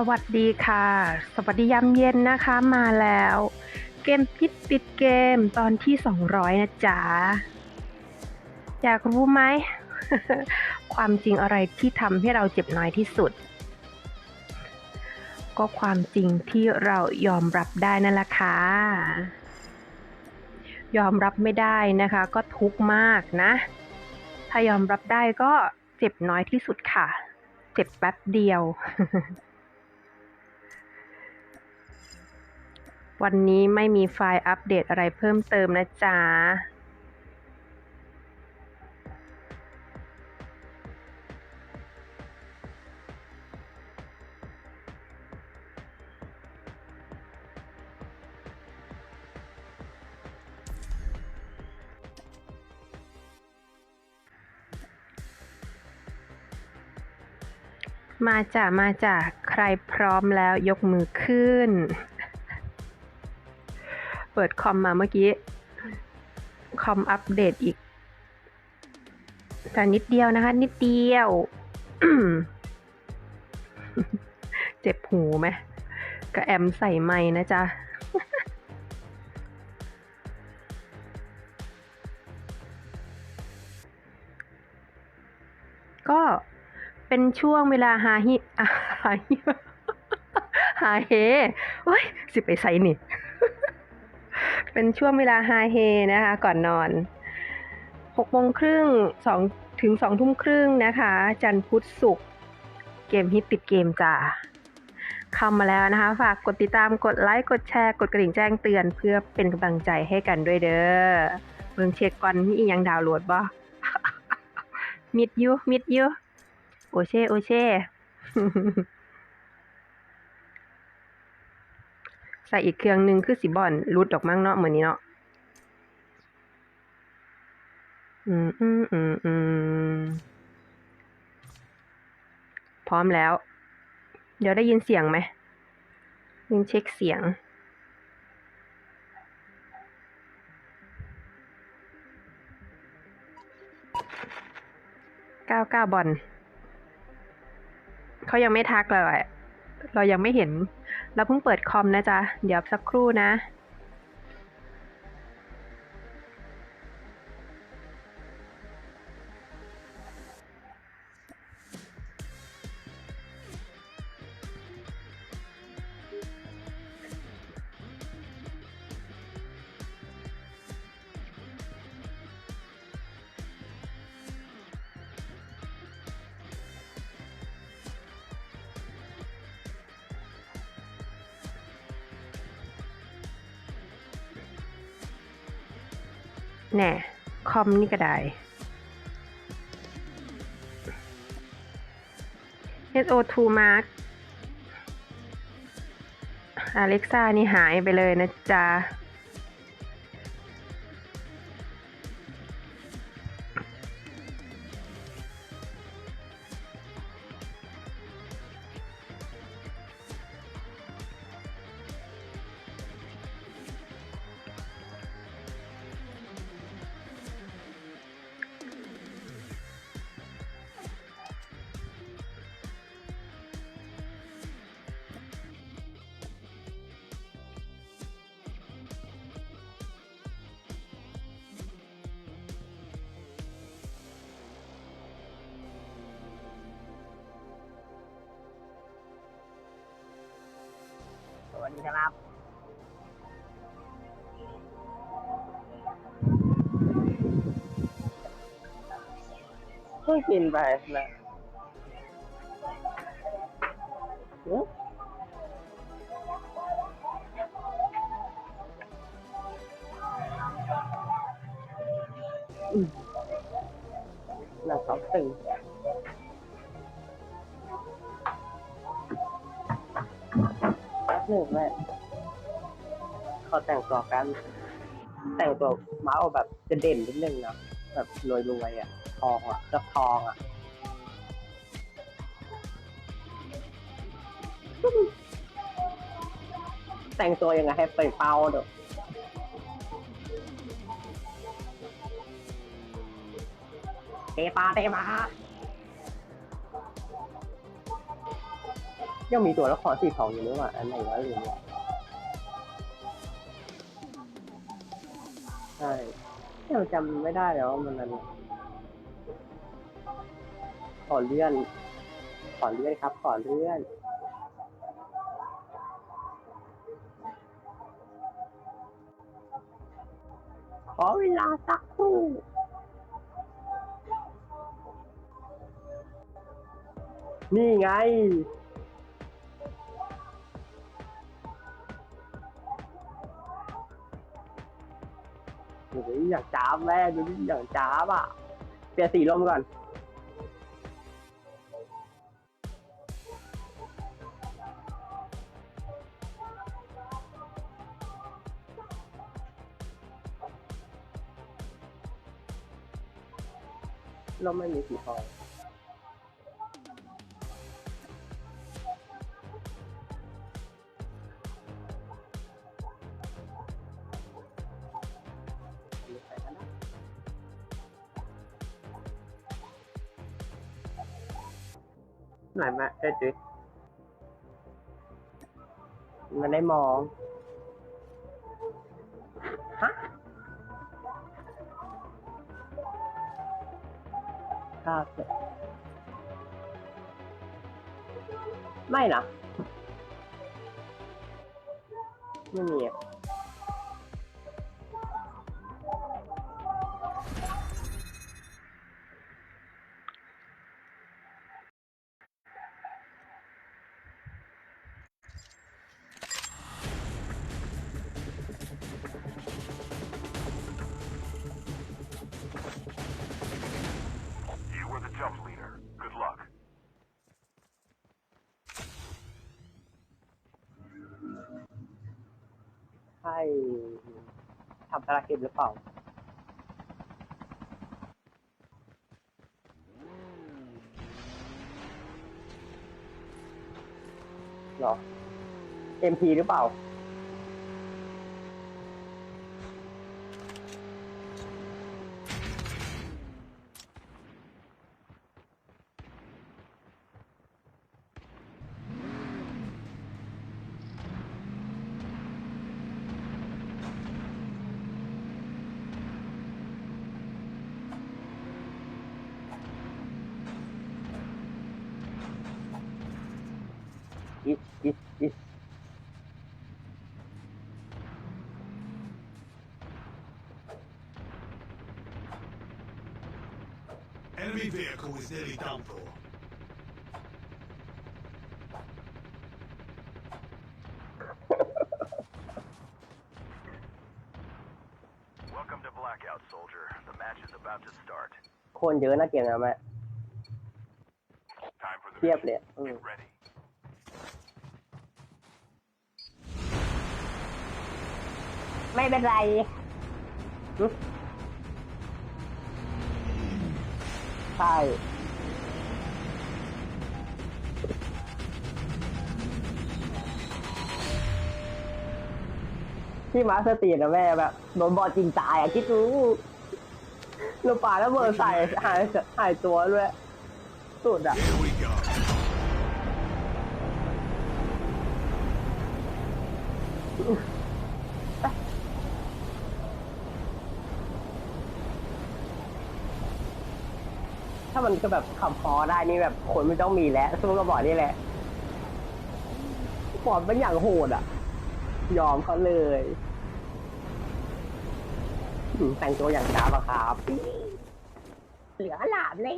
สวัสดีค่ะ สวัสดียามเย็นนะคะมาแล้ว เกมพิษติดเกมตอนที่ 200 นะจ๊ะ อยากรู้ไหม ความจริงอะไรที่ทำให้เราเจ็บน้อยที่สุด ก็ความจริงที่เรายอมรับได้นั่นแหละค่ะ ยอมรับไม่ได้นะคะ ก็ทุกข์มากนะ ถ้ายอมรับได้ก็เจ็บน้อยที่สุดค่ะ เจ็บแป๊บเดียว วันนี้ไม่มีไฟล์อัปเดตอะไรเพิ่มเติมนะจ๊ะมาจ้ะมาจ้ะใครพร้อมแล้วยกมือขึ้น เปิดคอมมาเมื่อกี้คอมอัปเดตอีก แต่นิดเดียวนะคะ นิดเดียว เจ็บหูไหมก็แอมใส่ไม้นะจ๊ะก็เป็นช่วงเวลาหาฮิหาฮิหาเฮเฮ้ย สิไปใส่นี่ เป็นช่วงเวลาไฮเฮนะคะ ก่อนนอนหกโมงครึ่งสองถึงสองทุ่มครึ่งนะคะ จันพุธศุกร์เกมฮิตติดเกมจ้าเข้ามาแล้วนะคะ ฝากกดติดตามกดไลค์กดแชร์ กดกระดิ่งแจ้งเตือนเพื่อเป็นกำลังใจให้กันด้วยเด้อเบิ่งเช็คก่อนมีอีหยังดาวโหลดบ่มิดยูมิดยูโอเช่โอเช่ ใส่อีกเครื่องหนึ่งคือสีบอนรุดออกมั่งเนาะเหมือนนี้เนาะอืมอืมอืมอืมพร้อมแล้ว เดี๋ยวได้ยินเสียงไหมยินเช็คเสียง เก้าเก้าบอลเขายังไม่ทักเลย เรายังไม่เห็น เราเพิ่งเปิดคอมนะจ๊ะ เดี๋ยวสักครู่นะ แน่คอมนี่ก็ได้ SO2 Mark Alexa นี่หายไปเลยนะจ๊ะ วัสดีครับเพิ่งกินไปนะหืออืมหนังตึง หนึ่งแม่เขาแต่งตัวกัน แต่งตัวมาส์แบบจะเด่นนิดนึงนะแบบรวยรวยๆอะ ทองอะเจ้าทองอะแต่งตัวยังไงให้เปล่เป้าเด้อเตปาเตปา ยังมีตัวละครสีทองอยู่ด้วยว่ะอันไหนวะลืมเนี่ยใช่ยังจำไม่ได้แล้วว่ามันนั้นขอเลื่อน ขอเลื่อนครับ ขอเลื่อนขอเวลาสักครู่นี่ไง ดูดิอย่างจ้าบแม่ดูดิอย่างจ้าบอะ เปลี่ยนสีลมก่อน ลมไม่มีสีทอง ไหนมาเอ้ยจิ๊กมันได้มอง ฮะกล้าเสร็จไม่นะไม่มีอะ ช่ทำภารกิจหรือเปล่าเหรอ MP หรือเปล่า อิสอิสอิส Enemy vehicle is nearly done for. Welcome to Blackout, soldier. The match is about to start. คนเยอะนะเกมนะแม่ Time for the เทียบ mission. เลยอืม Get ready. ไม่เป็นไรหึใช่ที่มาสเตอร์นะแม่แบบโดนบอลจริงตายอะคิดดูเราป่าแล้วเบอร์ใส่หายหายตัวด้วยสุดอะ Here ถ้ามันก็แบบขับพอได้นี่แบบคนไม่ต้องมีแล้วสู้กับบอร์ดนี่แหละบอดเป็นอย่างโหดอะ ยอมเขาเลยแต่งตัวอย่างจ้าบะครับ เหลือหลามเลย